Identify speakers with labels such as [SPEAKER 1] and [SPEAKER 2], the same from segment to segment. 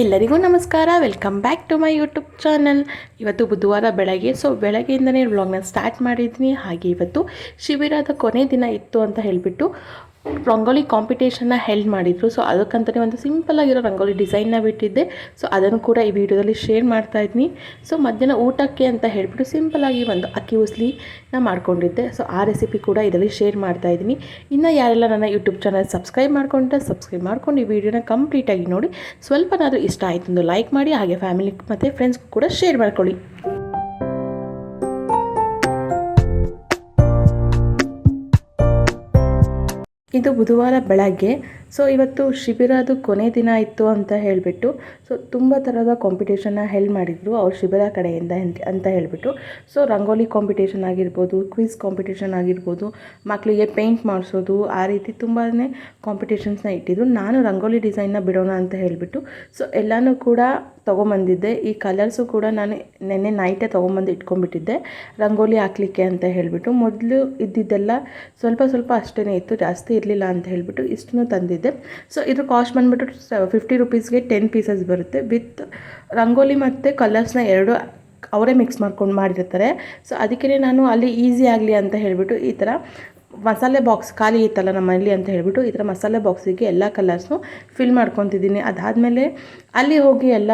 [SPEAKER 1] ಎಲ್ಲರಿಗೂ ನಮಸ್ಕಾರ. Welcome back to my YouTube channel ಇವತ್ತು ಬುಧವಾರ ಬೆಳಗ್ಗೆ. ಸೊ ಬೆಳಗ್ಗೆಯಿಂದನೇ ವ್ಲಾಗ್ನ ಸ್ಟಾರ್ಟ್ ಮಾಡಿದ್ದೀನಿ. ಹಾಗೆ ಇವತ್ತು ಶಿಬಿರದ ಕೊನೆ ದಿನ ಇತ್ತು ಅಂತ ಹೇಳಿಬಿಟ್ಟು ರಂಗೋಲಿ ಕಾಂಪಿಟೇಷನ್ನ ಹೆಲ್ಡ್ ಮಾಡಿದರು. ಸೊ ಅದಕ್ಕಂತಲೇ ಒಂದು ಸಿಂಪಲ್ ಆಗಿರೋ ರಂಗೋಲಿ ಡಿಸೈನ್ನ ಬಿಟ್ಟಿದ್ದೆ. ಸೊ ಅದನ್ನು ಕೂಡ ಈ ವಿಡಿಯೋದಲ್ಲಿ ಶೇರ್ ಮಾಡ್ತಾ ಇದ್ದೀನಿ ಸೊ ಮಧ್ಯಾಹ್ನ ಊಟಕ್ಕೆ ಅಂತ ಹೇಳಿಬಿಟ್ಟು ಸಿಂಪಲ್ಲಾಗಿ ಒಂದು ಅಕ್ಕಿ ಉಸ್ಲಿನ ಮಾಡ್ಕೊಂಡಿದ್ದೆ. ಸೊ ಆ ರೆಸಿಪಿ ಕೂಡ ಇದರಲ್ಲಿ ಶೇರ್ ಮಾಡ್ತಾ ಇದ್ದೀನಿ ಇನ್ನು ಯಾರೆಲ್ಲ ನನ್ನ ಯೂಟ್ಯೂಬ್ ಚಾನಲ್ ಸಬ್ಸ್ಕ್ರೈಬ್ ಮಾಡ್ಕೊಂಡ್ರೆ ಸಬ್ಸ್ಕ್ರೈಬ್ ಮಾಡ್ಕೊಂಡು ಈ ವಿಡಿಯೋನ ಕಂಪ್ಲೀಟಾಗಿ ನೋಡಿ. ಸ್ವಲ್ಪನಾದರೂ ಇಷ್ಟ ಆಯಿತು ಲೈಕ್ ಮಾಡಿ, ಹಾಗೆ ಫ್ಯಾಮಿಲಿ ಮತ್ತು ಫ್ರೆಂಡ್ಸ್ಗೂ ಕೂಡ ಶೇರ್ ಮಾಡ್ಕೊಳ್ಳಿ. ಇದು ಬುಧವಾರ ಬೆಳಗ್ಗೆ. ಸೊ ಇವತ್ತು ಶಿಬಿರದು ಕೊನೆ ದಿನ ಇತ್ತು ಅಂತ ಹೇಳಿಬಿಟ್ಟು ಸೊ ತುಂಬ ಥರದ ಕಾಂಪಿಟೇಷನ್ನ ಹೆಲ್ ಮಾಡಿದರು ಅವ್ರ ಶಿಬಿರ ಕಡೆಯಿಂದ ಅಂತ- ಅಂತ ಹೇಳಿಬಿಟ್ಟು. ಸೊ ರಂಗೋಲಿ ಕಾಂಪಿಟೇಷನ್ ಆಗಿರ್ಬೋದು ಕ್ವಿಝ್ ಕಾಂಪಿಟೇಷನ್ ಆಗಿರ್ಬೋದು ಮಕ್ಕಳಿಗೆ ಪೇಂಟ್ ಮಾಡಿಸೋದು, ಆ ರೀತಿ ತುಂಬಾ ಕಾಂಪಿಟೇಷನ್ಸ್ನ ಇಟ್ಟಿದ್ರು. ನಾನು ರಂಗೋಲಿ ಡಿಸೈನ್ನ ಬಿಡೋಣ ಅಂತ ಹೇಳಿಬಿಟ್ಟು ಸೊ ಎಲ್ಲನೂ ಕೂಡ ತೊಗೊಂಬಂದಿದ್ದೆ. ಈ ಕಲರ್ಸು ಕೂಡ ನಾನು ನೆನ್ನೆ ನೈಟೇ ತೊಗೊಂಬಂದು ಇಟ್ಕೊಂಡ್ಬಿಟ್ಟಿದ್ದೆ. ರಂಗೋಲಿ ಹಾಕ್ಲಿಕ್ಕೆ ಅಂತ ಹೇಳಿಬಿಟ್ಟು. ಮೊದಲು ಇದ್ದಿದ್ದೆಲ್ಲ ಸ್ವಲ್ಪ ಸ್ವಲ್ಪ ಅಷ್ಟೇ ಇತ್ತು. ಜಾಸ್ತಿ ಇರಲಿಲ್ಲ ಅಂತ ಹೇಳಿಬಿಟ್ಟು ಇಷ್ಟನ್ನು ತಂದಿದ್ದೆ. ಸೊ ಇದ್ರ ಕಾಸ್ಟ್ ಬಂದುಬಿಟ್ಟು ಫಿಫ್ಟಿ ರುಪೀಸ್ಗೆ ಟೆನ್ ಪೀಸಸ್ ಬರುತ್ತೆ. ವಿತ್ ರಂಗೋಲಿ ಮತ್ತು ಕಲರ್ಸ್ನ ಎರಡು ಅವರೇ ಮಿಕ್ಸ್ ಮಾಡ್ಕೊಂಡು ಮಾಡಿರ್ತಾರೆ. ಸೊ ಅದಕ್ಕೆ ನಾನು ಅಲ್ಲಿ ಈಸಿ ಆಗಲಿ ಅಂತ ಹೇಳಿಬಿಟ್ಟು ಈ ಥರ ಮಸಾಲೆ ಬಾಕ್ಸ್ ಖಾಲಿ ಇತ್ತಲ್ಲ ನಮ್ಮ ಮನೇಲಿ ಅಂತ ಹೇಳಿಬಿಟ್ಟು ಈ ಥರ ಮಸಾಲೆ ಬಾಕ್ಸಿಗೆ ಎಲ್ಲ ಕಲರ್ಸ್ನು ಫಿಲ್ ಮಾಡ್ಕೊತಿದ್ದೀನಿ. ಅದಾದಮೇಲೆ ಅಲ್ಲಿ ಹೋಗಿ ಎಲ್ಲ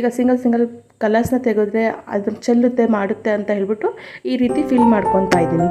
[SPEAKER 1] ಈಗ ಸಿಂಗಲ್ ಸಿಂಗಲ್ ಕಲರ್ಸ್ನ ತೆಗೆದ್ರೆ ಅದು ಚೆಲ್ಲುತ್ತೆ, ಮಾಡುತ್ತೆ ಅಂತ ಹೇಳಿಬಿಟ್ಟು ಈ ರೀತಿ ಫಿಲ್ ಮಾಡ್ಕೊತಾ ಇದ್ದೀನಿ.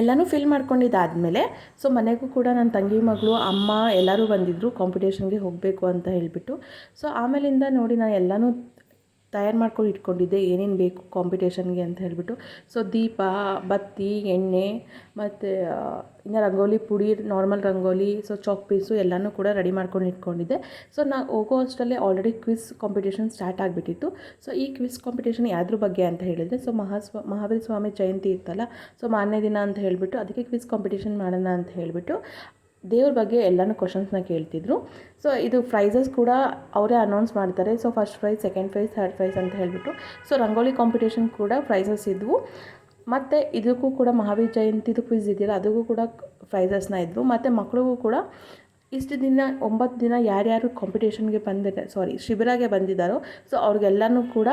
[SPEAKER 1] ಎಲ್ಲನೂ ಫಿಲ್ ಮಾಡ್ಕೊಂಡಿದ್ದಾದಮೇಲೆ ಸೊ ಮನೆಗೂ ಕೂಡ ನನ್ನ ತಂಗಿ ಮಗಳು, ಅಮ್ಮ ಎಲ್ಲರೂ ಬಂದಿದ್ದರು ಕಾಂಪಿಟೇಷನ್ಗೆ ಹೋಗಬೇಕು ಅಂತ ಹೇಳಿಬಿಟ್ಟು. ಸೊ ಆಮೇಲಿಂದ ನೋಡಿ ನಾನು ಎಲ್ಲನೂ ತಯಾರು ಮಾಡ್ಕೊಂಡು ಇಟ್ಕೊಂಡಿದ್ದೆ, ಏನೇನು ಬೇಕು ಕಾಂಪಿಟೇಷನ್ಗೆ ಅಂತ ಹೇಳಿಬಿಟ್ಟು. ಸೊ ದೀಪ, ಬತ್ತಿ, ಎಣ್ಣೆ, ಮತ್ತು ಇನ್ನು ರಂಗೋಲಿ ಪುಡಿ normal rangoli so chalk piece ಎಲ್ಲನೂ ಕೂಡ ರೆಡಿ ಮಾಡ್ಕೊಂಡು ಇಟ್ಕೊಂಡಿದ್ದೆ. ಸೊ ನಾ ಹೋಗೋ ಅಷ್ಟರಲ್ಲೇ ಆಲ್ರೆಡಿ ಕ್ವಿಸ್ ಕಾಂಪಿಟೇಷನ್ ಸ್ಟಾರ್ಟ್ ಆಗಿಬಿಟ್ಟಿತ್ತು. ಸೊ ಈ ಕ್ವಿಸ್ ಕಾಂಪಿಟೇಷನ್ ಯಾವ್ದ್ರ ಬಗ್ಗೆ ಅಂತ ಹೇಳಿದರೆ ಸೊ ಮಹಾಸ್ವ ಮಹಾವೀರ ಸ್ವಾಮಿ ಜಯಂತಿ ಇತ್ತಲ್ಲ ಸೊ ಮಾರನೇ ದಿನ ಅಂತ ಹೇಳಿಬಿಟ್ಟು, ಅದಕ್ಕೆ ಕ್ವಿಸ್ ಕಾಂಪಿಟೇಷನ್ ಮಾಡೋಣ ಅಂತ ಹೇಳಿಬಿಟ್ಟು ದೇವ್ರ ಬಗ್ಗೆ ಎಲ್ಲನೂ ಕ್ವಶನ್ಸ್ನ ಕೇಳ್ತಿದ್ರು. ಸೊ ಇದು ಪ್ರೈಸಸ್ ಕೂಡ ಅವರೇ ಅನೌನ್ಸ್ ಮಾಡ್ತಾರೆ. So first prize second prize third prize ಅಂತ ಹೇಳಿಬಿಟ್ಟು. ಸೊ ರಂಗೋಲಿ ಕಾಂಪಿಟೇಷನ್ ಕೂಡ ಪ್ರೈಸಸ್ ಇದ್ವು. ಮತ್ತು ಇದಕ್ಕೂ ಕೂಡ ಮಹಾವೀರ್ ಜಯಂತಿದು ಕ್ವಿಝ್ ಇದೆಯಲ್ಲ, ಅದಕ್ಕೂ ಕೂಡ ಪ್ರೈಸಸ್ನ ಇದ್ವು. ಮತ್ತು ಮಕ್ಕಳಿಗೂ ಕೂಡ ಇಷ್ಟು ದಿನ, ಒಂಬತ್ತು ದಿನ ಯಾರ್ಯಾರು ಕಾಂಪಿಟೇಷನ್ಗೆ ಬಂದಿದೆ ಸಾರಿ ಶಿಬಿರಾಗೆ ಬಂದಿದ್ದಾರೋ ಸೊ ಅವ್ರಿಗೆಲ್ಲನೂ ಕೂಡ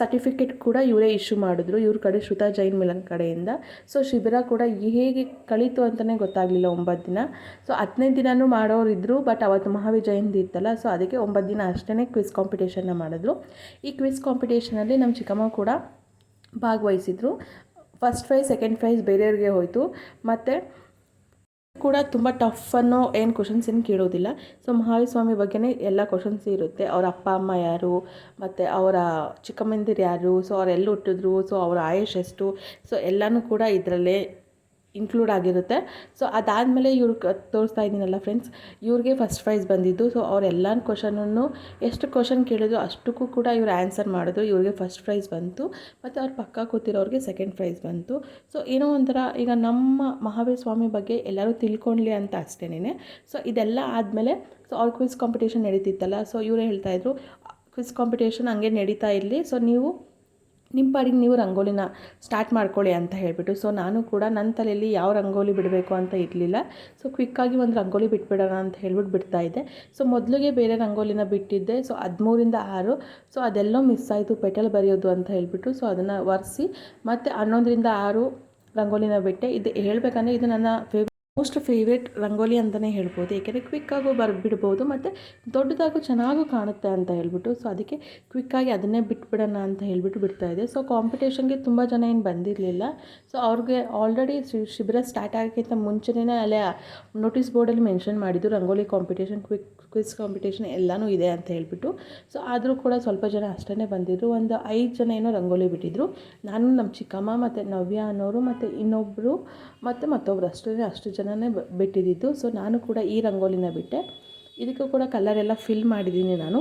[SPEAKER 1] ಸರ್ಟಿಫಿಕೇಟ್ ಕೂಡ ಇವರೇ ಇಶ್ಯೂ ಮಾಡಿದ್ರು. ಇವ್ರ ಕಡೆ ಶ್ರುತಾ ಜೈನ್ ಮಿಲನ್ ಕಡೆಯಿಂದ. ಸೊ ಶಿಬಿರ ಕೂಡ ಹೇಗೆ ಕಳೀತು ಅಂತಲೇ ಗೊತ್ತಾಗಲಿಲ್ಲ ಒಂಬತ್ತು ದಿನ. ಸೊ ಹತ್ತನೇ ದಿನವೂ ಮಾಡೋರು ಇದ್ದರು ಬಟ್ ಅವತ್ತು ಮಹಾವೀರ್ ಜಯಂತಿ ಇತ್ತಲ್ಲ ಸೊ ಅದಕ್ಕೆ ಒಂಬತ್ತು ದಿನ ಅಷ್ಟೇ ಕ್ವಿಸ್ ಕಾಂಪಿಟೇಷನ್ನ ಮಾಡಿದ್ರು. ಈ ಕ್ವಿಸ್ ಕಾಂಪಿಟೇಷನಲ್ಲಿ ನಮ್ಮ ಚಿಕ್ಕಮ್ಮ ಕೂಡ ಭಾಗವಹಿಸಿದ್ರು. ಫಸ್ಟ್ ಪ್ರೈಸ್ ಸೆಕೆಂಡ್ ಪ್ರೈಸ್ ಬೇರೆಯವ್ರಿಗೆ ಹೋಯಿತು. ಮತ್ತು ಕೂಡ ತುಂಬ ಟಫ್ ಅನ್ನೋ ಏನು ಕ್ವಶನ್ಸ್ ಏನು ಕೇಳೋದಿಲ್ಲ. ಸೊ ಮಹಾವೀರ ಸ್ವಾಮಿ ಬಗ್ಗೆನೇ ಎಲ್ಲ ಕ್ವಶನ್ಸ್ ಇರುತ್ತೆ. ಅವ್ರ ಅಪ್ಪ, ಅಮ್ಮ ಯಾರು? ಮತ್ತು ಅವರ ಚಿಕ್ಕಮ್ಮಂದಿರು ಯಾರು? ಸೊ ಅವ್ರು ಎಲ್ಲಿ ಹುಟ್ಟಿದ್ರು. ಸೊ ಅವರ ಆಯುಷ್ ಎಷ್ಟು? ಸೊ ಎಲ್ಲನೂ ಕೂಡ ಇದರಲ್ಲೇ ಇನ್ಕ್ಲೂಡ್ ಆಗಿರುತ್ತೆ. ಸೊ ಅದಾದಮೇಲೆ ಇವ್ರು ತೋರಿಸ್ತಾ ಇದ್ದೀನಲ್ಲ ಫ್ರೆಂಡ್ಸ್ ಇವ್ರಿಗೆ ಫಸ್ಟ್ ಪ್ರೈಸ್ ಬಂದಿದ್ದು. ಸೊ ಅವರೆಲ್ಲ ಕ್ವಶನನ್ನು ಎಷ್ಟು ಕ್ವಶನ್ ಕೇಳಿದ್ರು ಅಷ್ಟಕ್ಕೂ ಕೂಡ ಇವ್ರು ಆನ್ಸರ್ ಮಾಡಿದ್ರು. ಇವ್ರಿಗೆ ಫಸ್ಟ್ ಪ್ರೈಸ್ ಬಂತು. ಮತ್ತು ಅವ್ರ ಪಕ್ಕ ಕೂತಿರೋರಿಗೆ ಸೆಕೆಂಡ್ ಪ್ರೈಸ್ ಬಂತು. ಸೊ ಏನೋ ಒಂಥರ ಈಗ ನಮ್ಮ ಮಹಾವೀರ ಸ್ವಾಮಿ ಬಗ್ಗೆ ಎಲ್ಲರೂ ತಿಳ್ಕೊಳ್ಳಿ ಅಂತ ಅಷ್ಟೇನೆ ಸೊ ಇದೆಲ್ಲ ಆದಮೇಲೆ ಸೊ ಅವ್ರ ಕ್ವಿಸ್ ಕಾಂಪಿಟೇಷನ್ ನಡೀತಿತ್ತಲ್ಲ. ಸೊ ಇವರೇ ಹೇಳ್ತಾಯಿದ್ರು ಕ್ವಿಸ್ ಕಾಂಪಿಟೇಷನ್ ಹಂಗೆ ನಡೀತಾ ಇರಲಿ. ಸೊ ನೀವು ನಿಮ್ಮ ಪಾಡಿಗೆ ನೀವು ರಂಗೋಲಿನ ಸ್ಟಾರ್ಟ್ ಮಾಡ್ಕೊಳ್ಳಿ ಅಂತ ಹೇಳಿಬಿಟ್ಟು. ಸೊ ನಾನು ಕೂಡ ನನ್ನ ತಲೆಯಲ್ಲಿ ಯಾವ ರಂಗೋಲಿ ಬಿಡಬೇಕು ಅಂತ ಇರಲಿಲ್ಲ. ಸೊ ಕ್ವಿಕ್ಕಾಗಿ ಒಂದು ರಂಗೋಲಿ ಬಿಟ್ಬಿಡೋಣ ಅಂತ ಹೇಳ್ಬಿಟ್ಟು ಬಿಡ್ತಾ ಇದ್ದೆ. ಸೊ ಮೊದಲಿಗೆ ಬೇರೆ ರಂಗೋಲಿನ ಬಿಟ್ಟಿದ್ದೆ. ಸೊ ಹದಿಮೂರಿಂದ ಆರು. ಸೊ ಅದೆಲ್ಲೋ ಮಿಸ್ ಆಯಿತು ಪೆಟಲ್ ಬರೆಯೋದು ಅಂತ ಹೇಳಿಬಿಟ್ಟು. ಸೊ ಅದನ್ನು ಒರೆಸಿ ಮತ್ತು ಹನ್ನೊಂದರಿಂದ ಆರು ರಂಗೋಲಿನ ಬಿಟ್ಟೆ. ಇದು ಹೇಳಬೇಕಂದ್ರೆ ಇದು ನನ್ನ ಫೇವ್ ಮೋಸ್ಟ್ ಫೇವ್ರೆಟ್ ರಂಗೋಲಿ ಅಂತಲೇ ಹೇಳ್ಬೋದು. ಏಕೆಂದರೆ ಕ್ವಿಕ್ಕಾಗೂ ಬರ್ಬಿಡ್ಬೋದು ಮತ್ತು ದೊಡ್ಡದಾಗೂ ಚೆನ್ನಾಗೂ ಕಾಣುತ್ತೆ ಅಂತ ಹೇಳ್ಬಿಟ್ಟು ಸೊ ಅದಕ್ಕೆ ಕ್ವಿಕ್ಕಾಗಿ ಅದನ್ನೇ ಬಿಟ್ಬಿಡೋಣ ಅಂತ ಹೇಳ್ಬಿಟ್ಟು ಇದೆ. ಸೊ ಕಾಂಪಿಟೇಷನ್ಗೆ ತುಂಬ ಜನ ಏನು ಬಂದಿರಲಿಲ್ಲ. ಸೊ ಅವ್ರಿಗೆ ಆಲ್ರೆಡಿ ಶಿಬಿರ ಸ್ಟಾರ್ಟ್ ಆಗೋಕ್ಕಿಂತ ಮುಂಚೆನೇ ಅಲ್ಲೇ ನೋಟಿಸ್ ಬೋರ್ಡಲ್ಲಿ ಮೆನ್ಷನ್ ಮಾಡಿದ್ದು rangoli competition quick quiz competition ಎಲ್ಲನೂ ಇದೆ ಅಂತ ಹೇಳಿಬಿಟ್ಟು. ಸೊ ಆದರೂ ಕೂಡ ಸ್ವಲ್ಪ ಜನ ಅಷ್ಟೇ ಬಂದಿದ್ದರು ಒಂದು ಐದು ಜನ ಏನೋ ರಂಗೋಲಿ ಬಿಟ್ಟಿದ್ರು. ನಾನು, ನಮ್ಮ ಚಿಕ್ಕಮ್ಮ ಮತ್ತು ನವ್ಯ ಅನ್ನೋರು ಮತ್ತು ಇನ್ನೊಬ್ಬರು ಮತ್ತು ಮತ್ತೊಬ್ಬರು ಅಷ್ಟೇ ಅಷ್ಟು ಜನನೇ ಬಿಟ್ಟಿದ್ದಿದ್ದು. ಸೊ ನಾನು ಕೂಡ ಈ ರಂಗೋಲಿನ ಬಿಟ್ಟೆ. ಇದಕ್ಕೂ ಕೂಡ ಕಲರ್ ಎಲ್ಲ ಫಿಲ್ ಮಾಡಿದ್ದೀನಿ ನಾನು.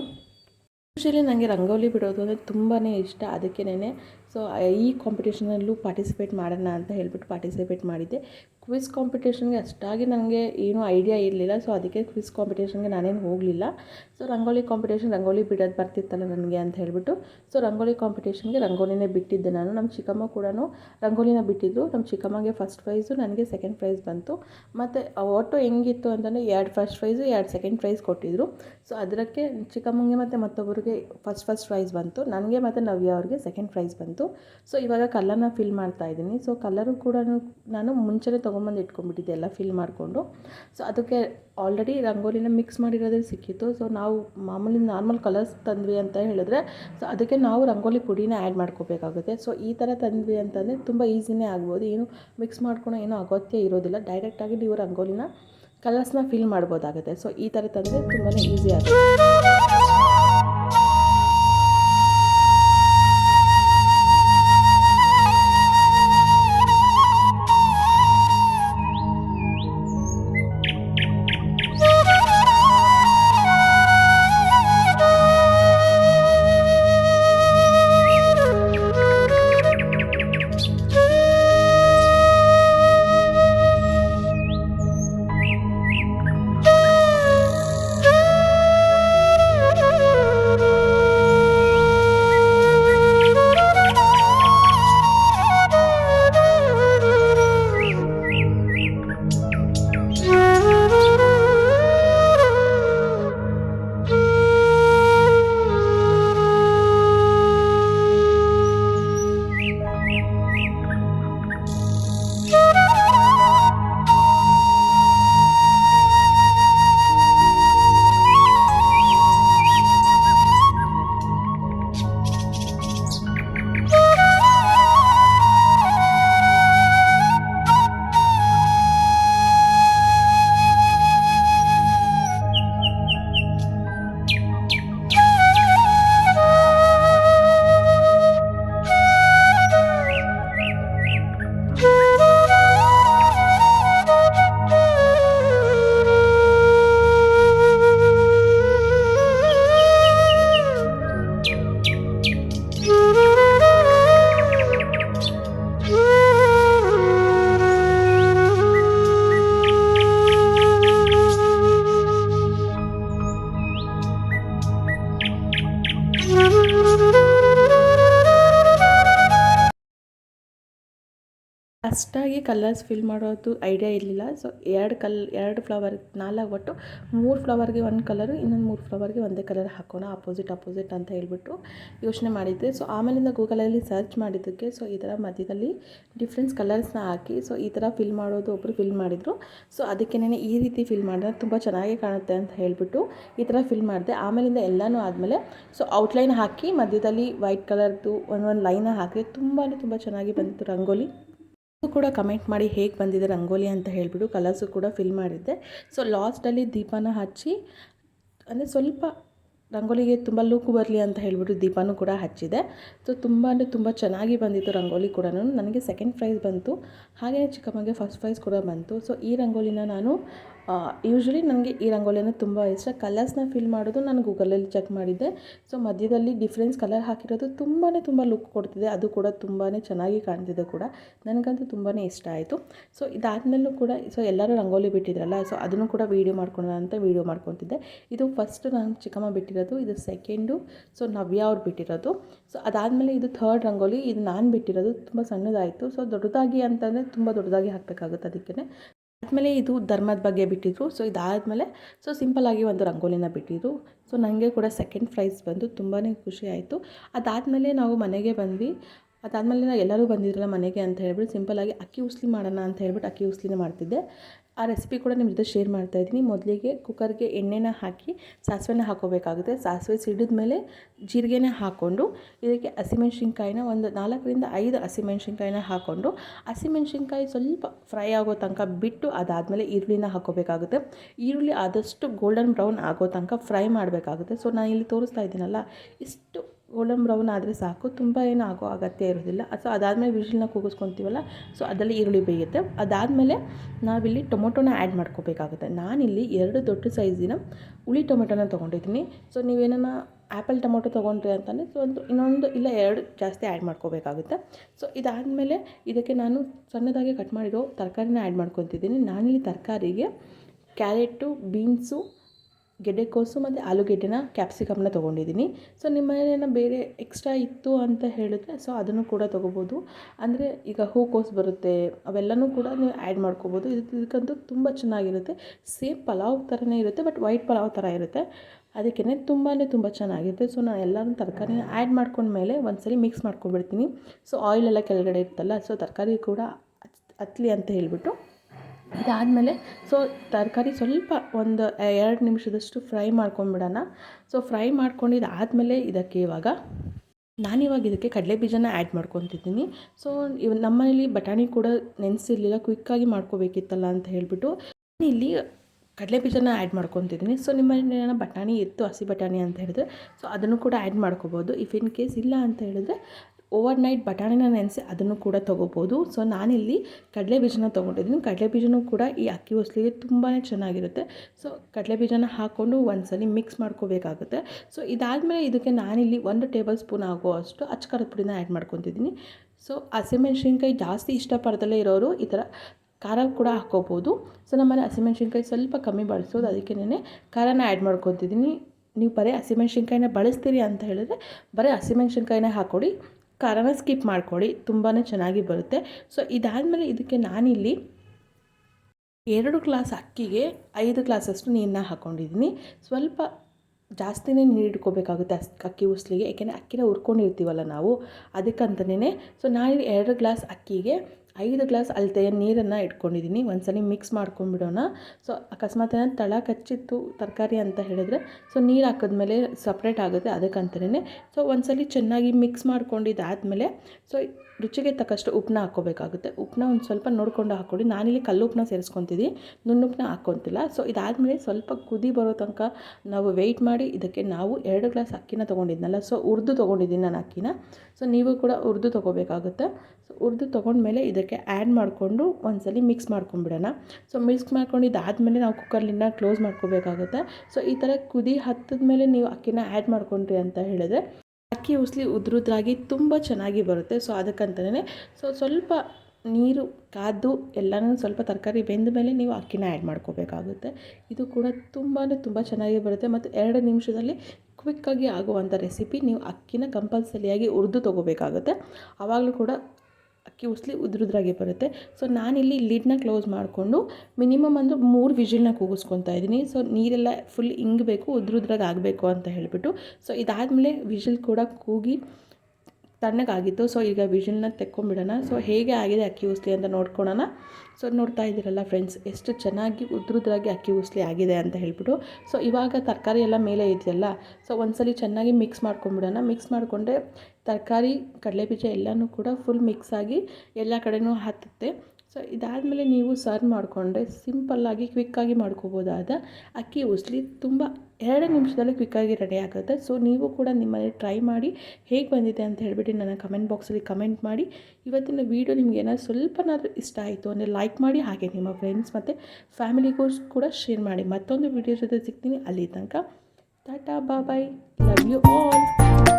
[SPEAKER 1] ಆ್ಯಕ್ಚುಲಿ ನನಗೆ ರಂಗೋಲಿ ಬಿಡೋದು ಅಂದರೆ ತುಂಬಾ ಇಷ್ಟ. ಅದಕ್ಕೇನೆ ಸೊ ಈ ಕಾಂಪಿಟೇಷನಲ್ಲೂ ಪಾರ್ಟಿಸಿಪೇಟ್ ಮಾಡೋಣ ಅಂತ ಹೇಳ್ಬಿಟ್ಟು ಪಾರ್ಟಿಸಿಪೇಟ್ ಮಾಡಿದ್ದೆ. ಕ್ವಿಸ್ ಕಾಂಪಿಟೇಷನ್ಗೆ ಅಷ್ಟಾಗಿ ನನಗೆ ಏನು ಐಡಿಯಾ ಇರಲಿಲ್ಲ. ಸೊ ಅದಕ್ಕೆ ಕ್ವಿಸ್ ಕಾಂಪಿಟೇಷನ್ಗೆ ನಾನೇನು ಹೋಗಲಿಲ್ಲ. ಸೊ ರಂಗೋಲಿ ಕಾಂಪಿಟೇಷನ್ ರಂಗೋಲಿ ಬಿಡೋದು ಬರ್ತಿತ್ತಲ್ಲ ನನಗೆ ಅಂತ ಹೇಳಿಬಿಟ್ಟು. ಸೊ ರಂಗೋಲಿ ಕಾಂಪಿಟೇಷನ್ಗೆ ರಂಗೋಲಿನೇ ಬಿಟ್ಟಿದ್ದೆ ನಾನು. ನಮ್ಮ ಚಿಕ್ಕಮ್ಮ ಕೂಡ ರಂಗೋಲಿನ ಬಿಟ್ಟಿದ್ದರು ನಮ್ಮ ಚಿಕ್ಕಮ್ಮಗೆ ಫಸ್ಟ್ ಪ್ರೈಸು ನನಗೆ ಸೆಕೆಂಡ್ ಪ್ರೈಸ್ ಬಂತು. ಮತ್ತು ಒಟ್ಟು ಹೆಂಗಿತ್ತು ಅಂತಂದರೆ ಎರಡು ಫಸ್ಟ್ ಪ್ರೈಸು ಎರಡು ಸೆಕೆಂಡ್ ಪ್ರೈಸ್ ಕೊಟ್ಟಿದ್ದರು ಸೊ ಅದಕ್ಕೆ ಚಿಕ್ಕಮ್ಮಗೆ ಮತ್ತು ಮತ್ತೊಬ್ಬರಿಗೆ ಫಸ್ಟ್ ಫಸ್ಟ್ ಪ್ರೈಸ್ ಬಂತು. ನನಗೆ ಮತ್ತು ನವ್ಯ ಅವ್ರಿಗೆ ಸೆಕೆಂಡ್ ಪ್ರೈಸ್ ಬಂತು. ಸೊ ಇವಾಗ ಕಲರ್ನ ಫಿಲ್ ಮಾಡ್ತಾ ಇದ್ದೀನಿ. ಸೊ ಕಲ್ಲರು ಕೂಡ ನಾನು ಮುಂಚೆನೇ ತೊಗೊಂಬಂದು ಇಟ್ಕೊಂಡ್ಬಿಟ್ಟಿದ್ದೆ, ಎಲ್ಲ ಫಿಲ್ ಮಾಡಿಕೊಂಡು. ಸೊ ಅದಕ್ಕೆ ಆಲ್ರೆಡಿ ರಂಗೋಲಿನ ಮಿಕ್ಸ್ ಮಾಡಿರೋದೇ ಸಿಕ್ಕಿತ್ತು. ಸೊ ನಾವು ಮಾಮೂಲಿ ನಾರ್ಮಲ್ ಕಲರ್ಸ್ ತಂದ್ವಿ ಅಂತ ಹೇಳಿದ್ರೆ ಸೊ ಅದಕ್ಕೆ ನಾವು ರಂಗೋಲಿ ಪುಡಿನ ಆ್ಯಡ್ ಮಾಡ್ಕೋಬೇಕಾಗುತ್ತೆ. ಸೊ ಈ ಥರ ತಂದ್ವಿ ಅಂತಂದರೆ ತುಂಬ ಈಸಿನೇ ಆಗ್ಬೋದು. ಏನು ಮಿಕ್ಸ್ ಮಾಡ್ಕೊಳೋ ಏನೋ ಅಗತ್ಯ ಇರೋದಿಲ್ಲ. ಡೈರೆಕ್ಟಾಗಿ ನೀವು ರಂಗೋಲಿನ ಕಲರ್ಸ್ನ ಫಿಲ್ ಮಾಡ್ಬೋದಾಗುತ್ತೆ. ಸೊ ಈ ಥರ ತಂದರೆ ತುಂಬಾ ಈಸಿ ಆಗುತ್ತೆ. ಅಷ್ಟಾಗಿ ಕಲರ್ಸ್ ಫಿಲ್ ಮಾಡೋದು ಐಡಿಯಾ ಇರಲಿಲ್ಲ. ಸೊ, ಎರಡು ಕಲ್, ಎರಡು ಫ್ಲವರ್, ನಾಲ್ಕು ಒಟ್ಟು ಮೂರು ಫ್ಲವರ್ಗೆ ಒಂದು ಕಲರು, ಇನ್ನೊಂದು ಮೂರು ಫ್ಲವರ್ಗೆ ಒಂದೇ ಕಲರ್ ಹಾಕೋಣ. ಅಪೋಸಿಟ್ ಅಪೋಸಿಟ್ ಅಂತ ಹೇಳ್ಬಿಟ್ಟು ಯೋಚನೆ ಮಾಡಿದ್ದೆ. ಸೊ, ಆಮೇಲಿಂದ ಗೂಗಲಲ್ಲಿ ಸರ್ಚ್ ಮಾಡಿದ್ದಕ್ಕೆ, ಸೊ, ಈ ಥರ ಮಧ್ಯದಲ್ಲಿ ಡಿಫ್ರೆನ್ಸ್ ಕಲರ್ಸ್ನ ಹಾಕಿ, ಸೊ, ಈ ಥರ ಫಿಲ್ ಮಾಡೋದು ಒಬ್ಬರು ಫಿಲ್ ಮಾಡಿದರು. ಸೊ ಅದಕ್ಕೇನೆ ಈ ರೀತಿ ಫಿಲ್ ಮಾಡಿದ್ರೆ ತುಂಬ ಚೆನ್ನಾಗಿ ಕಾಣುತ್ತೆ ಅಂತ ಹೇಳಿಬಿಟ್ಟು ಈ ಥರ ಫಿಲ್ ಮಾಡಿದೆ. ಆಮೇಲಿಂದ ಎಲ್ಲನೂ ಆದಮೇಲೆ, ಸೊ, ಔಟ್ಲೈನ್ ಹಾಕಿ ಮಧ್ಯದಲ್ಲಿ ವೈಟ್ ಕಲರ್ದು ಒಂದೊಂದು ಒಂದು ಲೈನ ಹಾಕಿ ತುಂಬಾ ತುಂಬ ಚೆನ್ನಾಗಿ ಬಂದಿತ್ತು ರಂಗೋಲಿ. ಕೂಡ ಕಮೆಂಟ್ ಮಾಡಿ ಹೇಗೆ ಬಂದಿದೆ ರಂಗೋಲಿ ಅಂತ ಹೇಳಿಬಿಟ್ಟು ಕಲರ್ಸು ಕೂಡ ಫಿಲ್ ಮಾಡಿದ್ದೆ. ಸೊ ಲಾಸ್ಟಲ್ಲಿ ದೀಪನ ಹಚ್ಚಿ, ಅಂದರೆ ಸ್ವಲ್ಪ ರಂಗೋಲಿಗೆ ತುಂಬ ಲುಕ್ ಬರಲಿ ಅಂತ ಹೇಳಿಬಿಟ್ಟು ದೀಪನೂ ಕೂಡ ಹಚ್ಚಿದೆ. ಸೊ ತುಂಬ ಅಂದರೆ ತುಂಬ ಚೆನ್ನಾಗಿ ಬಂದಿತ್ತು ರಂಗೋಲಿ ಕೂಡ ನನಗೆ ಸೆಕೆಂಡ್ ಪ್ರೈಸ್ ಬಂತು. ಹಾಗೆಯೇ ಚಿಕ್ಕಮ್ಮಗೆ ಫಸ್ಟ್ ಪ್ರೈಸ್ ಕೂಡ ಬಂತು. ಸೊ ಈ ರಂಗೋಲಿನ ನಾನು ಯೂಶ್ವಲಿ ನನಗೆ ಈ ರಂಗೋಲಿನ ತುಂಬ ಇಷ್ಟ. ಕಲರ್ಸ್ನ ಫಿಲ್ ಮಾಡೋದು ನಾನು ಗೂಗಲಲ್ಲಿ ಚೆಕ್ ಮಾಡಿದ್ದೆ. ಸೊ ಮಧ್ಯದಲ್ಲಿ ಡಿಫ್ರೆನ್ಸ್ ಕಲರ್ ಹಾಕಿರೋದು ತುಂಬಾ ತುಂಬ ಲುಕ್ ಕೊಡ್ತಿದೆ. ಅದು ಕೂಡ ತುಂಬಾ ಚೆನ್ನಾಗಿ ಕಾಣ್ತಿದೆ ಕೂಡ. ನನಗಂತೂ ತುಂಬಾ ಇಷ್ಟ ಆಯಿತು. ಸೊ ಇದಾದ್ಮೇಲೂ ಕೂಡ ಸೊ ಎಲ್ಲರೂ ರಂಗೋಲಿ ಬಿಟ್ಟಿದ್ರಲ್ಲ ಸೊ ಅದನ್ನು ಕೂಡ ವೀಡಿಯೋ ಮಾಡ್ಕೊಳ್ಳೋಣ ಅಂತ ವೀಡಿಯೋ ಮಾಡ್ಕೊತಿದ್ದೆ. ಇದು ಫಸ್ಟ್ ನಾನು ಚಿಕ್ಕಮ್ಮ ಬಿಟ್ಟಿರೋದು, ಇದು ಸೆಕೆಂಡು ಸೊ ನವ್ಯ ಅವ್ರು ಬಿಟ್ಟಿರೋದು. ಸೊ ಅದಾದಮೇಲೆ ಇದು ಥರ್ಡ್ ರಂಗೋಲಿ, ಇದು ನಾನು ಬಿಟ್ಟಿರೋದು, ತುಂಬ ಸಣ್ಣದಾಯಿತು. ಸೊ ದೊಡ್ಡದಾಗಿ ಅಂತಂದರೆ ತುಂಬ ದೊಡ್ಡದಾಗಿ ಹಾಕಬೇಕಾಗುತ್ತೆ ಅದಕ್ಕೆ ಆದಮೇಲೆ ಇದು ಧರ್ಮದ ಬಗ್ಗೆ ಬಿಟ್ಟಿದ್ರು ಸೊ ಇದಾದಮೇಲೆ ಸೊ ಸಿಂಪಲ್ಲಾಗಿ ಒಂದು ರಂಗೋಲಿನ ಬಿಟ್ಟಿದ್ರು ಸೊ ನನಗೆ ಕೂಡ ಸೆಕೆಂಡ್ ಪ್ರೈಸ್ ಬಂದು ತುಂಬಾ ಖುಷಿ ಆಯಿತು. ಅದಾದಮೇಲೆ ನಾವು ಮನೆಗೆ ಬಂದ್ವಿ. ಅದಾದಮೇಲೆ ನಾವು ಎಲ್ಲರೂ ಬಂದಿದ್ರಲ್ಲ ಮನೆಗೆ ಅಂತ ಹೇಳ್ಬಿಟ್ಟು ಸಿಂಪಲ್ಲಾಗಿ ಅಕ್ಕಿ ಉಸ್ಲಿ ಮಾಡೋಣ ಅಂತ ಹೇಳ್ಬಿಟ್ಟು ಅಕ್ಕಿ ಉಸ್ಲಿನ ಮಾಡ್ತಿದ್ದೆ. ಆ ರೆಸಿಪಿ ಕೂಡ ನಿಮ್ಮ ಜೊತೆ ಶೇರ್ ಮಾಡ್ತಾಯಿದ್ದೀನಿ ಮೊದಲಿಗೆ ಕುಕ್ಕರ್ಗೆ ಎಣ್ಣೆನ ಹಾಕಿ ಸಾಸಿವೆನ ಹಾಕೋಬೇಕಾಗುತ್ತೆ. ಸಾಸಿವೆ ಸಿಡಿದ ಮೇಲೆ ಜೀರಿಗೆನ ಹಾಕ್ಕೊಂಡು ಇದಕ್ಕೆ ಹಸಿಮೆಣ್ಸಿನ್ಕಾಯಿನ ಒಂದು ನಾಲ್ಕರಿಂದ ಐದು ಹಸಿಮೆಣ್ಸಿನ್ಕಾಯಿನ ಹಾಕ್ಕೊಂಡು ಹಸಿಮೆಣ್ಸಿನ್ಕಾಯಿ ಸ್ವಲ್ಪ ಫ್ರೈ ಆಗೋ ತನಕ ಬಿಟ್ಟು ಅದಾದಮೇಲೆ ಈರುಳ್ಳಿನ ಹಾಕೋಬೇಕಾಗುತ್ತೆ. ಈರುಳ್ಳಿ ಆದಷ್ಟು ಗೋಲ್ಡನ್ ಬ್ರೌನ್ ಆಗೋ ತನಕ ಫ್ರೈ ಮಾಡಬೇಕಾಗುತ್ತೆ. ಸೊ ನಾನು ಇಲ್ಲಿ ತೋರಿಸ್ತಾ ಇದ್ದೀನಲ್ಲ, ಇಷ್ಟು ಗೋಲ್ಡನ್ ಬ್ರೌನ್ ಆದರೆ ಸಾಕು. ತುಂಬ ಏನು ಆಗೋ ಅಗತ್ಯ ಇರೋದಿಲ್ಲ. ಸೊ ಅದಾದಮೇಲೆ ವಿಶಿಲ್ನ ಕೂಗಿಸ್ಕೊತೀವಲ್ಲ? ಸೊ ಅದರಲ್ಲಿ ಈರುಳ್ಳಿ ಬೇಯುತ್ತೆ. ಅದಾದಮೇಲೆ ನಾವಿಲ್ಲಿ ಟೊಮೊಟೊನ ಆ್ಯಡ್ ಮಾಡ್ಕೋಬೇಕಾಗುತ್ತೆ. ನಾನಿಲ್ಲಿ ಎರಡು ದೊಡ್ಡ ಸೈಜಿನ ಹುಳಿ ಟೊಮೆಟೊನ ತೊಗೊಂಡಿದ್ದೀನಿ. ಸೊ ನೀವೇನ ಆ್ಯಪಲ್ ಟೊಮೊಟೊ ತೊಗೊಂಡ್ರಿ ಅಂತಂದರೆ ಸೊ ಒಂದು ಇನ್ನೊಂದು ಇಲ್ಲ, ಎರಡು ಜಾಸ್ತಿ ಆ್ಯಡ್ ಮಾಡ್ಕೋಬೇಕಾಗುತ್ತೆ. ಸೊ ಇದಾದಮೇಲೆ ಇದಕ್ಕೆ ನಾನು ಸಣ್ಣದಾಗಿ ಕಟ್ ಮಾಡಿರೋ ತರಕಾರಿನ ಆ್ಯಡ್ ಮಾಡ್ಕೊತಿದ್ದೀನಿ. ನಾನಿಲ್ಲಿ ತರಕಾರಿಗೆ ಕ್ಯಾರೆಟು ಬೀನ್ಸು ಗೆಡ್ಡೆಕೋಸು ಮತ್ತು ಆಲೂಗೆಡ್ಡೆನ ಕ್ಯಾಪ್ಸಿಕಮ್ನ ತೊಗೊಂಡಿದ್ದೀನಿ. ಸೊ ನಿಮ್ಮ ಮನೇನ ಬೇರೆ ಎಕ್ಸ್ಟ್ರಾ ಇತ್ತು ಅಂತ ಹೇಳಿದ್ರೆ ಸೊ ಅದನ್ನು ಕೂಡ ತೊಗೋಬೋದು. ಅಂದರೆ ಈಗ ಹೂಕೋಸು ಬರುತ್ತೆ, ಅವೆಲ್ಲನೂ ಕೂಡ ನೀವು ಆ್ಯಡ್ ಮಾಡ್ಕೋಬೋದು. ಇದು ಇದಕ್ಕಂತೂ ತುಂಬ ಚೆನ್ನಾಗಿರುತ್ತೆ. ಸೇಮ್ ಪಲಾವ್ ಥರನೇ ಇರುತ್ತೆ ಬಟ್ ವೈಟ್ ಪಲಾವ್ ಥರ ಇರುತ್ತೆ. ಅದಕ್ಕೇ ತುಂಬಾ ತುಂಬ ಚೆನ್ನಾಗಿರುತ್ತೆ. ಸೊ ನಾನು ಎಲ್ಲರೂ ತರಕಾರಿನ ಆ್ಯಡ್ ಮಾಡ್ಕೊಂಡ್ಮೇಲೆ ಒಂದು ಸರಿ ಮಿಕ್ಸ್ ಮಾಡ್ಕೊಂಡ್ಬಿಡ್ತೀನಿ. ಸೊ ಆಯಿಲೆಲ್ಲ ಕೆಳಗಡೆ ಇರುತ್ತಲ್ಲ ಸೊ ತರಕಾರಿ ಕೂಡ ಹತ್ಲಿ ಅಂತ ಹೇಳಿಬಿಟ್ಟು ಇದಾದಮೇಲೆ ಸೊ ತರಕಾರಿ ಸ್ವಲ್ಪ ಒಂದು ಎರಡು ನಿಮಿಷದಷ್ಟು ಫ್ರೈ ಮಾಡ್ಕೊಂಡ್ಬಿಡೋಣ. ಸೊ ಫ್ರೈ ಮಾಡ್ಕೊಂಡಿದ್ದಾದಮೇಲೆ ಇದಕ್ಕೆ ಇವಾಗ ನಾನಿವಾಗ ಇದಕ್ಕೆ ಕಡಲೆ ಬೀಜನ ಆ್ಯಡ್ ಮಾಡ್ಕೊತಿದ್ದೀನಿ. ಸೊ ಇವ್ ನಮ್ಮ ಮನೇಲಿ ಬಟಾಣಿ ಕೂಡ ನೆನೆಸಿರ್ಲಿಲ್ಲ ಕ್ವಿಕ್ಕಾಗಿ ಮಾಡ್ಕೋಬೇಕಿತ್ತಲ್ಲ ಅಂತ ಹೇಳಿಬಿಟ್ಟು ಇಲ್ಲಿ ಕಡಲೆ ಬೀಜನ ಆ್ಯಡ್ ಮಾಡ್ಕೊತಿದ್ದೀನಿ. ಸೊ ನಿಮ್ಮ ಏನೋ ಬಟಾಣಿ ಇತ್ತು ಹಸಿ ಬಟಾಣಿ ಅಂತ ಹೇಳಿದ್ರೆ ಸೊ ಅದನ್ನು ಕೂಡ ಆ್ಯಡ್ ಮಾಡ್ಕೋಬೋದು. ಇಫ್ ಇನ್ ಕೇಸ್ ಇಲ್ಲ ಅಂತ ಹೇಳಿದ್ರೆ ಓವರ್ ನೈಟ್ ಬಟಾಣಿನ ನೆನೆಸಿ ಅದನ್ನು ಕೂಡ ತೊಗೋಬೋದು. ಸೊ ನಾನಿಲ್ಲಿ ಕಡಲೆ ಬೀಜನ ತೊಗೊಂಡಿದ್ದೀನಿ. ಕಡಲೆ ಬೀಜನೂ ಕೂಡ ಈ ಅಕ್ಕಿ ಹೊಸಲಿಗೆ ತುಂಬಾ ಚೆನ್ನಾಗಿರುತ್ತೆ. ಸೊ ಕಡಲೆ ಬೀಜನ ಹಾಕ್ಕೊಂಡು ಒಂದ್ಸಲಿ ಮಿಕ್ಸ್ ಮಾಡ್ಕೋಬೇಕಾಗುತ್ತೆ. ಸೊ ಇದಾದಮೇಲೆ ಇದಕ್ಕೆ ನಾನಿಲ್ಲಿ ಒಂದು ಟೇಬಲ್ ಸ್ಪೂನ್ ಆಗುವಷ್ಟು ಅಚ್ಚಕಾರದ ಪುಡಿನ ಆ್ಯಡ್ ಮಾಡ್ಕೊತಿದ್ದೀನಿ. ಸೊ ಹಸಿಮೆಣ್ಸಿನ್ಕಾಯಿ ಜಾಸ್ತಿ ಇಷ್ಟಪಡ್ದಲೇ ಇರೋರು ಈ ಥರ ಖಾರ ಕೂಡ ಹಾಕ್ಕೋಬೋದು. ಸೊ ನಮ್ಮನೆ ಹಸಿಮೆಣ್ಸಿನ್ಕಾಯಿ ಸ್ವಲ್ಪ ಕಮ್ಮಿ ಬಳಸೋದು. ಅದಕ್ಕೇ ಖಾರನ ಆ್ಯಡ್ ಮಾಡ್ಕೊತಿದ್ದೀನಿ. ನೀವು ಬರೀ ಹಸಿಮೆಣ್ಸಿನ್ಕಾಯಿನ ಬಳಸ್ತೀರಿ ಅಂತ ಹೇಳಿದ್ರೆ ಬರೀ ಹಸಿಮೆಣ್ಸಿನ್ಕಾಯಿನೇ ಹಾಕ್ಕೊಡಿ. ಖಾರನ ಸ್ಕಿಪ್ ಮಾಡ್ಕೊಳ್ಳಿ ತುಂಬಾ ಚೆನ್ನಾಗಿ ಬರುತ್ತೆ. ಸೊ ಇದಾದಮೇಲೆ ಇದಕ್ಕೆ ನಾನಿಲ್ಲಿ ಎರಡು ಗ್ಲಾಸ್ ಅಕ್ಕಿಗೆ ಐದು ಗ್ಲಾಸಷ್ಟು ನೀರನ್ನ ಹಾಕ್ಕೊಂಡಿದ್ದೀನಿ ಸ್ವಲ್ಪ ಜಾಸ್ತಿನೇ ನೀರು ಇಟ್ಕೋಬೇಕಾಗುತ್ತೆ ಅಕ್ಕಿ ಉಸ್ಲಿಗೆ, ಏಕೆಂದರೆ ಅಕ್ಕಿನ ಹುರ್ಕೊಂಡಿರ್ತೀವಲ್ಲ ನಾವು ಅದಕ್ಕಂತಲೇ ಸೊ ನಾನು ಎರಡು ಗ್ಲಾಸ್ ಅಕ್ಕಿಗೆ ಐದು ಗ್ಲಾಸ್ ಅಳತೆಯ ನೀರನ್ನು ಇಟ್ಕೊಂಡಿದ್ದೀನಿ. ಒಂದ್ಸಲ ಮಿಕ್ಸ್ ಮಾಡ್ಕೊಂಡ್ಬಿಡೋಣ. ಸೊ ಅಕಸ್ಮಾತ್ ಏನಾದ್ರು ತಳ ಕಚ್ಚಿತ್ತು ತರಕಾರಿ ಅಂತ ಹೇಳಿದ್ರೆ ಸೊ ನೀರು ಹಾಕಿದ್ಮೇಲೆ ಸಪ್ರೇಟ್ ಆಗುತ್ತೆ ಅದಕ್ಕಂತಲೇ ಸೊ ಒಂದ್ಸಲ ಚೆನ್ನಾಗಿ ಮಿಕ್ಸ್ ಮಾಡ್ಕೊಂಡಿದ್ದಾದಮೇಲೆ ಸೊ ರುಚಿಗೆ ತಕ್ಕಷ್ಟು ಉಪ್ಪನ್ನ ಹಾಕ್ಕೋಬೇಕಾಗುತ್ತೆ. ಉಪ್ಪನ್ನ ಒಂದು ಸ್ವಲ್ಪ ನೋಡಿಕೊಂಡು ಹಾಕ್ಕೊಳ್ಳಿ ನಾನಿಲ್ಲಿ ಕಲ್ಲುಪ್ಪನ್ನ ಸೇರಿಸ್ಕೊತಿದ್ದೀನಿ. ನುಣ್ಣುಪ್ಪನ್ನ ಹಾಕ್ಕೊತಿಲ್ಲ. ಸೊ ಇದಾದಮೇಲೆ ಸ್ವಲ್ಪ ಕುದಿ ಬರೋ ತನಕ ನಾವು ವೆಯ್ಟ್ ಮಾಡಿ, ಇದಕ್ಕೆ ನಾವು ಎರಡು ಗ್ಲಾಸ್ ಅಕ್ಕಿನ ತೊಗೊಂಡಿದ್ನಲ್ಲ ಸೊ ಉರ್ದು ತೊಗೊಂಡಿದ್ದೀನಿ ನಾನು ಅಕ್ಕಿನ. ಸೊ ನೀವು ಕೂಡ ಉರ್ದು ತೊಗೋಬೇಕಾಗುತ್ತೆ. ಸೊ ಉರ್ದು ತೊಗೊಂಡ್ಮೇಲೆ ಇದಕ್ಕೆ ಆ್ಯಡ್ ಮಾಡಿಕೊಂಡು ಒಂದ್ಸಲಿ ಮಿಕ್ಸ್ ಮಾಡ್ಕೊಂಡ್ಬಿಡೋಣ. ಸೊ ಮಿಕ್ಸ್ ಮಾಡ್ಕೊಂಡು ಇದಾದಮೇಲೆ ನಾವು ಕುಕ್ಕರ್ಲಿನ ಕ್ಲೋಸ್ ಮಾಡ್ಕೋಬೇಕಾಗುತ್ತೆ. ಸೊ ಈ ಥರ ಕುದಿ ಹತ್ತದ ಮೇಲೆ ನೀವು ಅಕ್ಕಿನ ಆ್ಯಡ್ ಮಾಡ್ಕೊಂಡ್ರಿ ಅಂತ ಹೇಳಿದ್ರೆ ಅಕ್ಕಿ ಉಸ್ಲಿ ಉದ್ರುದ್ರಾಗಿ ತುಂಬ ಚೆನ್ನಾಗಿ ಬರುತ್ತೆ. ಸೊ ಅದಕ್ಕಂತಲೇ ಸೊ ಸ್ವಲ್ಪ ನೀರು ಕಾದು ಎಲ್ಲನೂ ಸ್ವಲ್ಪ ತರಕಾರಿ ಬೆಂದ ಮೇಲೆ ನೀವು ಅಕ್ಕಿನ ಆ್ಯಡ್ ಮಾಡ್ಕೋಬೇಕಾಗುತ್ತೆ. ಇದು ಕೂಡ ತುಂಬಾ ತುಂಬ ಚೆನ್ನಾಗಿ ಬರುತ್ತೆ ಮತ್ತು ಎರಡು ನಿಮಿಷದಲ್ಲಿ ಕ್ವಿಕ್ಕಾಗಿ ಆಗುವಂಥ ರೆಸಿಪಿ ನೀವು ಅಕ್ಕಿನ ಕಂಪಲ್ಸರಿಯಾಗಿ ಉರಿದು ತೊಗೋಬೇಕಾಗುತ್ತೆ. ಆವಾಗಲೂ ಕೂಡ ಅಕ್ಕಿ ಉಸ್ಲಿ ಉದ್ರುದ್ರಾಗಿ ಬರುತ್ತೆ. ಸೊ ನಾನಿಲ್ಲಿ ಲಿಡ್ನ ಕ್ಲೋಸ್ ಮಾಡಿಕೊಂಡು ಮಿನಿಮಮ್ ಒಂದು ಮೂರು ವಿಜಿಲ್ನ ಕೂಗಿಸ್ಕೊತಾ ಇದ್ದೀನಿ. ಸೊ ನೀರೆಲ್ಲ ಫುಲ್ ಇಂಗಬೇಕು, ಉದ್ರುದ್ರಾಗಿ ಆಗಬೇಕು ಅಂತ ಹೇಳಿಬಿಟ್ಟು. ಸೊ ಇದಾದಮೇಲೆ ವಿಜಿಲ್ ಕೂಡ ಕೂಗಿ ತಣ್ಣಗಾಗಿತ್ತು. ಸೊ ಈಗ ವಿಷಲ್ನ ತೆಕ್ಕೊಂಬಿಡೋಣ. ಸೊ ಹೇಗೆ ಆಗಿದೆ ಅಕ್ಕಿ ಉಸ್ಲಿ ಅಂತ ನೋಡ್ಕೊಳೋಣ. ಸೊ ನೋಡ್ತಾ ಇದ್ದೀರಲ್ಲ ಫ್ರೆಂಡ್ಸ್ ಎಷ್ಟು ಚೆನ್ನಾಗಿ ಉದ್ರುದ್ರಾಗಿ ಅಕ್ಕಿ ಉಸ್ಲಿ ಆಗಿದೆ ಅಂತ ಹೇಳ್ಬಿಟ್ಟು. ಸೊ ಇವಾಗ ತರಕಾರಿ ಎಲ್ಲ ಮೇಲೆ ಇದೆಯಲ್ಲ ಸೊ ಒಂದ್ಸಲಿ ಚೆನ್ನಾಗಿ ಮಿಕ್ಸ್ ಮಾಡ್ಕೊಂಬಿಡೋಣ. ಮಿಕ್ಸ್ ಮಾಡಿಕೊಂಡ್ರೆ ತರಕಾರಿ, ಕಡಲೆಬೀಜ ಎಲ್ಲನೂ ಕೂಡ ಫುಲ್ ಮಿಕ್ಸ್ ಆಗಿ ಎಲ್ಲ ಕಡೆಯೂ ಹತ್ತುತ್ತೆ. ಸೊ ಇದಾದಮೇಲೆ ನೀವು ಸರ್ವ್ ಮಾಡಿಕೊಂಡ್ರೆ ಸಿಂಪಲ್ಲಾಗಿ ಕ್ವಿಕ್ಕಾಗಿ ಮಾಡ್ಕೋಬೋದಾದ. ಅಕ್ಕಿ, ಉಸ್ಲಿ ತುಂಬ ಎರಡು ನಿಮಿಷದಲ್ಲಿ ಕ್ವಿಕ್ಕಾಗಿ ರೆಡಿ ಆಗುತ್ತೆ. ಸೊ ನೀವು ಕೂಡ ನಿಮ್ಮಲ್ಲಿ ಟ್ರೈ ಮಾಡಿ ಹೇಗೆ ಬಂದಿದೆ ಅಂತ ಹೇಳಿಬಿಟ್ಟು ನನ್ನ ಕಮೆಂಟ್ ಬಾಕ್ಸಲ್ಲಿ ಕಮೆಂಟ್ ಮಾಡಿ. ಇವತ್ತಿನ ವೀಡಿಯೋ ನಿಮ್ಗೆ ಏನಾದ್ರು ಸ್ವಲ್ಪನಾದರೂ ಇಷ್ಟ ಆಯಿತು ಅಂದರೆ ಲೈಕ್ ಮಾಡಿ, ಹಾಗೆ ನಿಮ್ಮ ಫ್ರೆಂಡ್ಸ್ ಮತ್ತು ಫ್ಯಾಮಿಲಿಗೂ ಕೂಡ ಶೇರ್ ಮಾಡಿ. ಮತ್ತೊಂದು ವೀಡಿಯೋ ಜೊತೆ ಸಿಗ್ತೀನಿ ಅಲ್ಲಿ ತನಕ. Tata bye love you all